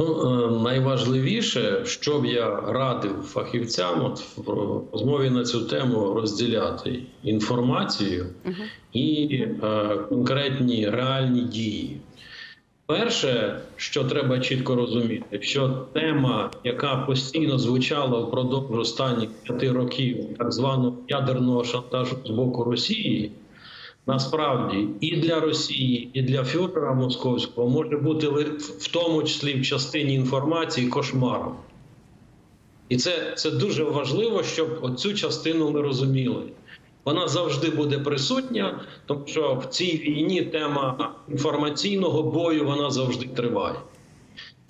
Ну, е, найважливіше, що б я радив фахівцям от в розмові на цю тему розділяти інформацію і е, конкретні реальні дії. Перше, що треба чітко розуміти, що тема, яка постійно звучала впродовж останніх п'яти років, так званого ядерного шантажу з боку Росії, насправді і для Росії, і для фюрера московського може бути в тому числі в частині інформації кошмаром. І це, це дуже важливо, щоб оцю частину ми розуміли. Вона завжди буде присутня, тому що в цій війні тема інформаційного бою вона завжди триває.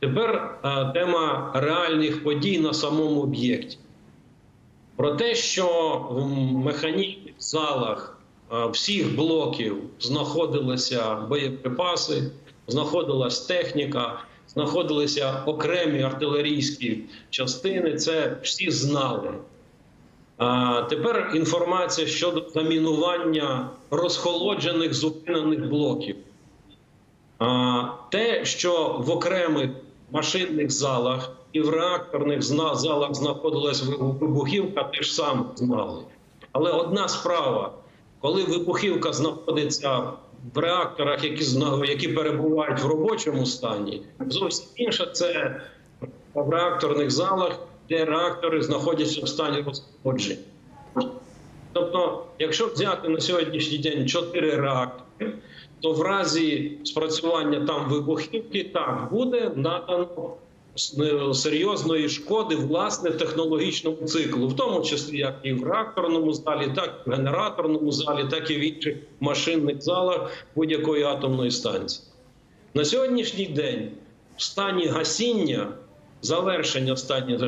Тепер е, тема реальних подій на самому об'єкті. Про те, що в механічних залах всіх блоків знаходилися боєприпаси, знаходилась техніка, знаходилися окремі артилерійські частини. Це всі знали. А тепер інформація щодо замінування розхолоджених зупинених блоків. А, те, що в окремих машинних залах і в реакторних залах знаходилась вибу- вибухівка, теж саме знали. Але одна справа, коли вибухівка знаходиться в реакторах, які, які перебувають в робочому стані, зовсім інша це в реакторних залах, де реактори знаходяться в стані розходження. Тобто, якщо взяти на сьогоднішній день чотири реактори, то в разі спрацювання там вибухівки так буде надано серйозної шкоди власне технологічному циклу, в тому числі як і в реакторному залі, так і в генераторному залі, так і в інших машинних залах будь-якої атомної станції. На сьогоднішній день в стані гасіння, завершення стані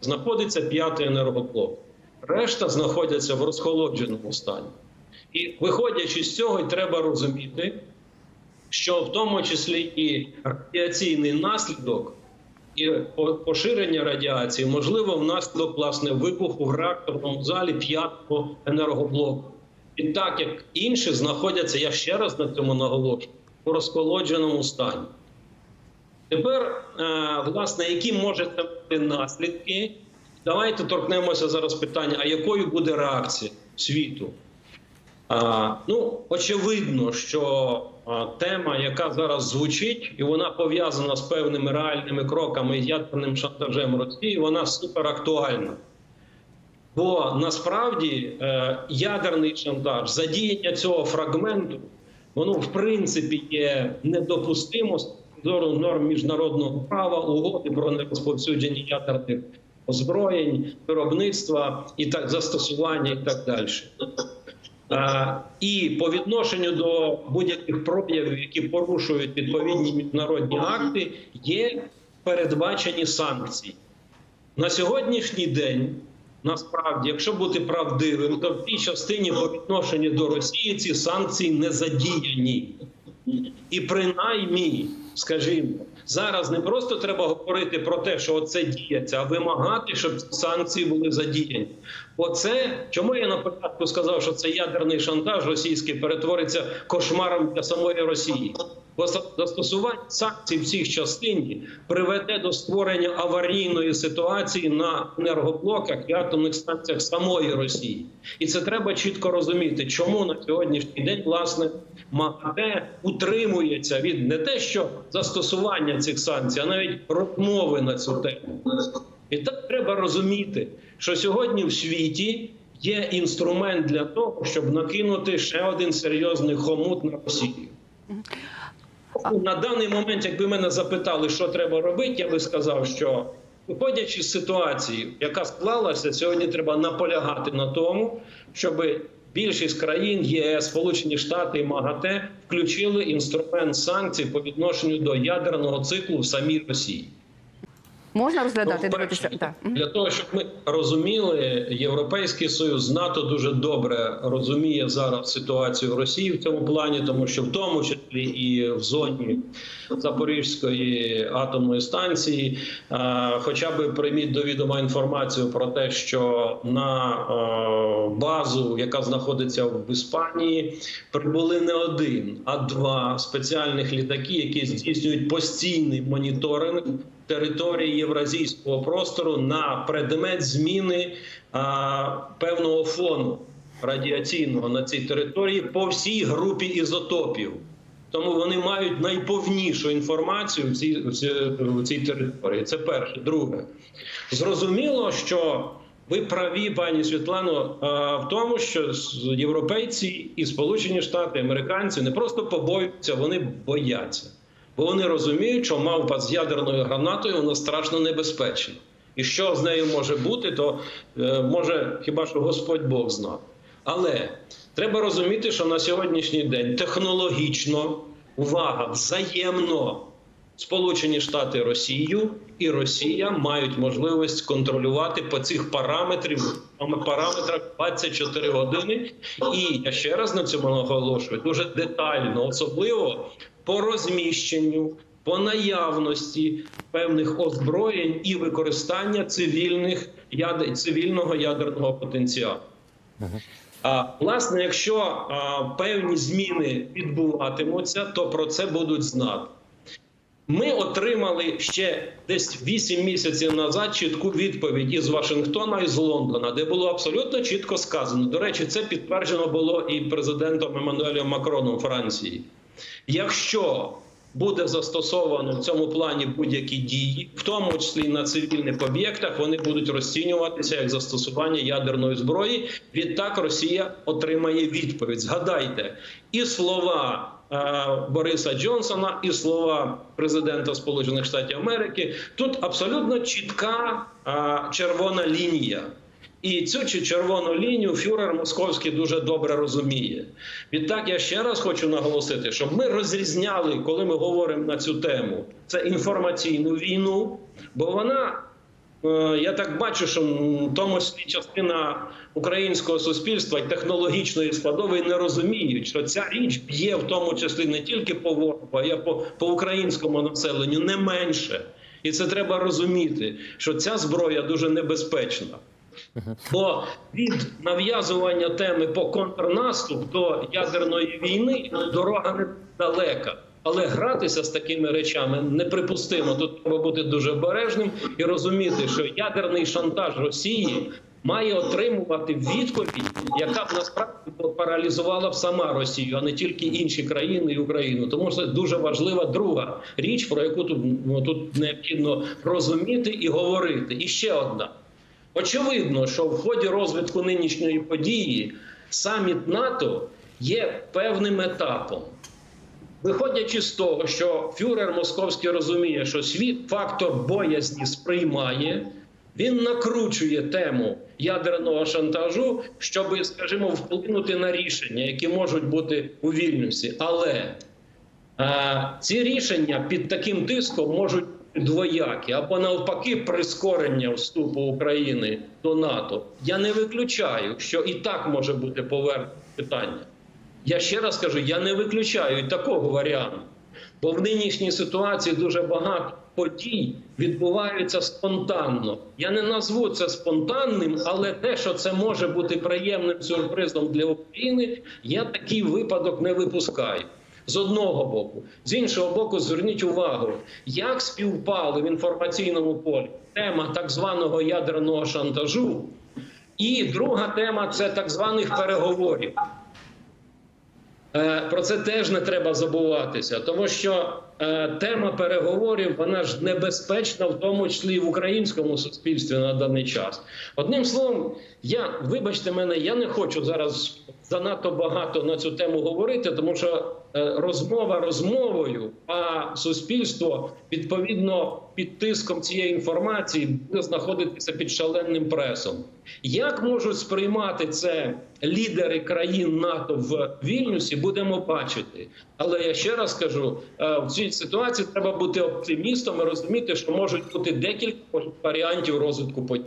знаходиться п'ятий енергоблок. Решта знаходяться в розхолодженому стані. І виходячи з цього, треба розуміти, що в тому числі і радіаційний наслідок і поширення радіації можливо внаслідок власне вибуху в реакторному залі п'ятого енергоблоку. І так як інші знаходяться, я ще раз на цьому наголошую, у розхолодженому стані. Тепер, е, власне, які можуть бути наслідки? Давайте торкнемося зараз питання: а якою буде реакція світу? Ну, очевидно, що тема, яка зараз звучить, і вона пов'язана з певними реальними кроками і ядерним шантажем Росії, вона суперактуальна. Бо насправді е, ядерний шантаж, задіяння цього фрагменту, воно в принципі є недопустимо з зору норм міжнародного права, угоди про нерозповсюдження ядерних озброєнь, виробництва і так застосування, і так далі. Е, І по відношенню до будь-яких проявів, які порушують відповідні міжнародні акти, є передбачені санкції. На сьогоднішній день, насправді, якщо бути правдивим, то в тій частині по відношенню до Росії ці санкції не задіяні. І принаймні, скажімо, зараз не просто треба говорити про те, що це діється, а вимагати, щоб санкції були задіяні. Оце чому я на початку сказав, що це ядерний шантаж російський перетвориться кошмаром для самої Росії. Бо застосування санкцій в цій частині приведе до створення аварійної ситуації на енергоблоках і атомних станціях самої Росії, і це треба чітко розуміти, чому на сьогоднішній день власне МАГАТЕ утримується від не те, що застосування цих санкцій, а навіть розмови на цю тему. І так треба розуміти, що сьогодні в світі є інструмент для того, щоб накинути ще один серйозний хомут на Росію. На даний момент, якби мене запитали, що треба робити, я би сказав, що виходячи з ситуації, яка склалася, сьогодні треба наполягати на тому, щоб більшість країн ЄС, Сполучені Штати і МАГАТЕ включили інструмент санкцій по відношенню до ядерного циклу в самій Росії. Можна розглядати, Ну, дивитися. Так. Для того, щоб ми розуміли, Європейський Союз НАТО дуже добре розуміє зараз ситуацію в Росії в цьому плані, тому що в тому числі і в зоні Запорізької атомної станції, хоча б прийміть до відома інформацію про те, що на базу, яка знаходиться в Іспанії, прибули не один, а два спеціальних літаки, які здійснюють постійний моніторинг території євразійського простору на предмет зміни а, певного фону радіаційного на цій території по всій групі ізотопів. Тому вони мають найповнішу інформацію в цій, в цій, території. Це перше. Друге, зрозуміло, що ви праві, пані Світлано, в тому, що європейці і Сполучені Штати, американці не просто побоюються, вони бояться. Вони розуміють, що мавпа з ядерною гранатою вона страшно небезпечна. І що з нею може бути, то е, може хіба що Господь Бог знає. Але треба розуміти, що на сьогоднішній день технологічно увага взаємно Сполучені Штати Росію і Росія мають можливість контролювати по цих параметрів параметрах 24 години. І я ще раз на цьому наголошую дуже детально, особливо по розміщенню, по наявності певних озброєнь і використання цивільних цивільного ядерного потенціалу. А власне, якщо а, певні зміни відбуватимуться, то про це будуть знати. Ми отримали ще десь 8 місяців назад чітку відповідь із Вашингтона і з Лондона, де було абсолютно чітко сказано. До речі, це підтверджено було і президентом Еммануелем Макроном Франції. Якщо буде застосовано в цьому плані будь-які дії, в тому числі на цивільних об'єктах, вони будуть розцінюватися як застосування ядерної зброї. Відтак Росія отримає відповідь. Згадайте і слова е, Бориса Джонсона, і слова президента Сполучених Штатів Америки. Тут абсолютно чітка е, червона лінія. І цю чи червону лінію фюрер московський дуже добре розуміє. Відтак я ще раз хочу наголосити, щоб ми розрізняли, коли ми говоримо на цю тему, це інформаційну війну, бо вона. е, Я так бачу, що в тому числі частина українського суспільства і технологічної складової не розуміють, що ця річ б'є в тому числі не тільки по ворогу, а й по, по українському населенню не менше. І це треба розуміти, що ця зброя дуже небезпечна. Бо від нав'язування теми по контрнаступ до ядерної війни дорога недалека. Але гратися з такими речами неприпустимо. Тут треба бути дуже обережним і розуміти, що ядерний шантаж Росії має отримувати відповідь, яка б насправді паралізувала б сама Росію, а не тільки інші країни і Україну. Тому це дуже важлива друга річ, про яку тут, ну, тут необхідно розуміти і говорити. І ще одна. Очевидно, що в ході розвитку нинішньої події саміт НАТО є певним етапом. Виходячи з того, що фюрер московський розуміє, що світ фактор боязні сприймає, він накручує тему ядерного шантажу, щоб, скажімо, вплинути на рішення, які можуть бути у вільнюсі. Але е, ці рішення під таким тиском можуть двоякі або навпаки прискорення вступу України до НАТО. Я не виключаю, що і так може бути повернення питання. Я ще раз кажу, я не виключаю і такого варіанту. Бо в нинішній ситуації дуже багато подій відбуваються спонтанно. Я не назву це спонтанним, але те, що це може бути приємним сюрпризом для України, я такий випадок не випускаю. З одного боку, з іншого боку, зверніть увагу, як співпали в інформаційному полі тема так званого ядерного шантажу, і друга тема це так званих переговорів. Е, Про це теж не треба забуватися, тому що е, тема переговорів вона ж небезпечна, в тому числі і в українському суспільстві на даний час. Одним словом, я вибачте мене, я не хочу зараз занадто багато на цю тему говорити, тому що розмова розмовою, а суспільство відповідно під тиском цієї інформації буде знаходитися під шаленим пресом. Як можуть сприймати це лідери країн НАТО в Вільнюсі, будемо бачити. Але я ще раз кажу: е, в цій ситуації треба бути оптимістом і розуміти, що можуть бути декілька варіантів розвитку подій.